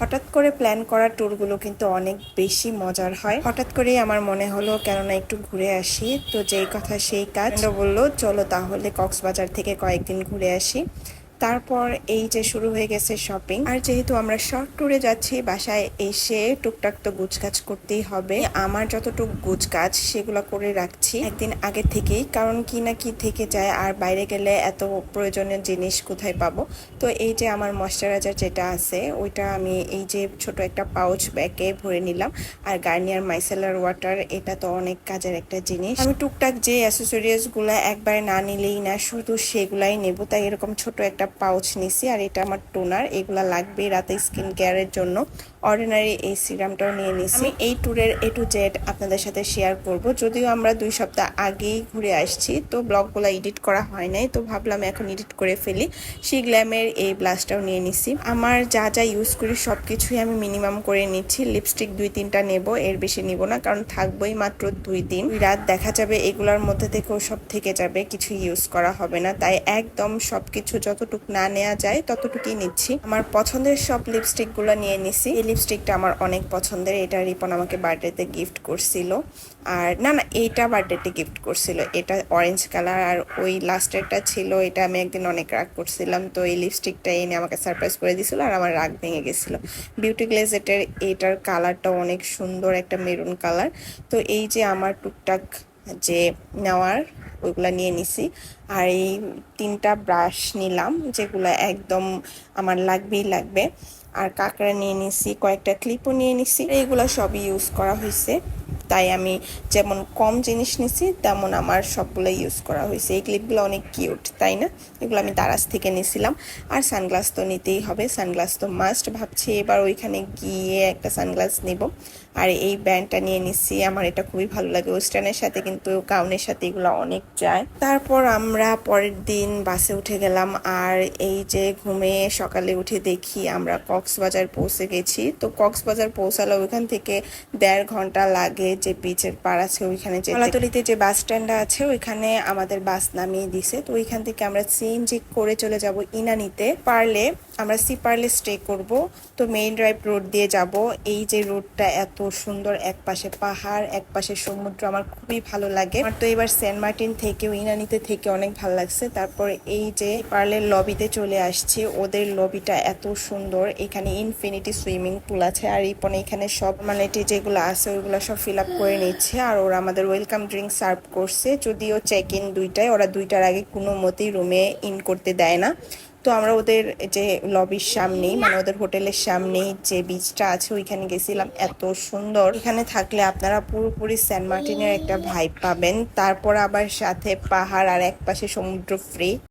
হঠাৎ করে প্ল্যান করা ট্যুরগুলো কিন্তু অনেক বেশি মজার হয়। হঠাৎ করেই আমার মনে হলো, কেননা একটু ঘুরে আসি। তো যেই কথা সেই কাজ। বলল, চলো তাহলে কক্সবাজার থেকে কয়েকদিন ঘুরে আসি। তারপর এই যে শুরু হয়ে গেছে শপিং আর যেহেতু আমরা শর্ট ট্যুরে যাচ্ছি, বাসায় এসে টুকটাক তো গুছকাজ করতেই হবে। আমার যতটুক গুছকাজ সেগুলো করে রাখছি একদিন আগে থেকেই, কারণ কি না কি থেকে যায় আর বাইরে গেলে এত প্রয়োজনীয় জিনিস কোথায় পাবো? তো এই যে আমার ময়শ্চারাইজার যেটা আছে, ওইটা আমি এই যে ছোট একটা পাউচ ব্যাগে ভরে নিলাম। আর গার্নিয়ার মাইসেলার ওয়াটার এটা তো অনেক কাজের একটা জিনিস। আমি টুকটাক যে অ্যাসেসরিজগুলা একবারে না নিলেই না, শুধু সেগুলাই নেব। তাই এরকম ছোট একটা পাউচ নিছি আর এটা আমার টোনার এগুলা লাগবে রাতে স্কিন কেয়ারের জন্য। অর্ডিনারি এই সিরামটাও নিয়ে নিছি। আমি এই ট্যুরের এ টু জেড আপনাদের সাথে শেয়ার করব। যদিও আমরা দুই সপ্তাহ আগেই ঘুরে আসছি তো ব্লগগুলো এডিট করা হয় নাই তো ভাবলাম এখন এডিট করে ফেলি। সেই গ্ল্যামের এই ব্লাশটাও নিয়ে নিছি। আমার যা যা ইউজ করি সব কিছুই আমি মিনিমাম করে নিচ্ছি। লিপস্টিক দুই তিনটা নেব এর বেশি নিব না কারণ থাকবোই মাত্র দুই দিন রাত দেখা যাবে এগুলোর মধ্যে থেকেও সব থেকে যাবে কিছু ইউজ করা হবে না। তাই একদম সব সবকিছু যতটুক না নেওয়া যায়, ততটুকুই নিচ্ছি। আমার পছন্দের সব লিপস্টিকগুলো নিয়ে নিছি। এই লিপস্টিকটা আমার অনেক পছন্দের। এটা রিপন আমাকে বার্থডেতে গিফট করছিল। আর না না, এইটা বার্থডেতে গিফট করছিল। এটা অরেঞ্জ কালার আর ওই লাস্টেরটা ছিল, এটা আমি একদিন অনেক রাগ করছিলাম। তো এই লিপস্টিকটা এনে আমাকে সারপ্রাইজ করে দিছিল আর আমার রাগ ভেঙে গেছিল। বিউটি গ্লেজেটের এটার কালারটা অনেক সুন্দর একটা মেরুন কালার তো এই যে আমার টুকটাক যে নেওয়ার, ওইগুলো নিয়ে নিছি। আর এই তিনটা ব্রাশ নিলাম, যেগুলো একদম আমার লাগবেই লাগবে। আর কাঁকড়া নিয়ে নিছি, কয়েকটা ক্লিপও নিয়ে নিছি। এইগুলো সবই ইউজ করা হয়েছে তাই আমি যেমন কম জিনিস নিছি, তেমন আমার সবগুলো ইউজ করা হয়েছে। এই ক্লিপগুলো অনেক কিউট তাই না? এগুলো আমি দারাজ থেকে নিয়েছিলাম আর সানগ্লাস তো নিতেই হবে সানগ্লাস তো মাস্ট ভাবছি এবার ওইখানে গিয়ে একটা সানগ্লাস নিব। আর এই ব্যান্ডটা নিয়ে নিচ্ছি আমার এটা খুবই ভালো লাগে। ওয়েস্টার্নের সাথে কিন্তু গাউনের সাথে এগুলো অনেক যায়। তারপর আমরা পরের দিন বাসে উঠে গেলাম। আর এই যে ঘুমে সকালে উঠে দেখি আমরা কক্সবাজার পৌঁছে গেছি। তো কক্সবাজার পৌঁছালো ওইখান থেকে দেড় ঘণ্টা লাগে যে বিচের পাড় আছে, ওইখানে যে কলাতলিতে যে বাস স্ট্যান্ড আছে, ওইখানে আমাদের বাস নামিয়ে দিছে। তো ওইখান থেকে আমরা সিএনজি করে চলে যাব ইনানিতে। পারলে আমরা সি পারলে স্টে করব। তো মেইন ড্রাইভ রোড দিয়ে যাব। এই যে রোডটা এত সুন্দর এক পাশে পাহাড় এক পাশে সমুদ্র, আমার খুবই ভালো লাগে। আমার তো এবার সেন্ট মার্টিন থেকেও, ইনানিতে থেকে অনেক ভালো লাগছে। তারপর এই যে পার্লের লবিতে চলে আসছি। ওদের লবিটা এত সুন্দর। এখানে ইনফিনিটি সুইমিং পুল আছে। আর ইপনে এখানে সব মানে যেগুলো আছে, ওইগুলো সব ফিল আপ করে নিচ্ছে আর ওরা আমাদের ওয়েলকাম ড্রিঙ্ক সার্ভ করছে। যদিও চেক ইন দুইটায়, ওরা দুইটার আগে কোনো মতেই রুমে ইন করতে দেয় না। তো আমরা ওদের যে লবির সামনেই মানে ওদের হোটেলের সামনেই যে বিচটা আছে, ওইখানে গেছিলাম। এত সুন্দর। এখানে থাকলে আপনারা পুরোপুরি সেন্ট মার্টিনের একটা ভাইব পাবেন। তারপর আবার সাথে পাহাড় আর এক পাশে সমুদ্র ফ্রি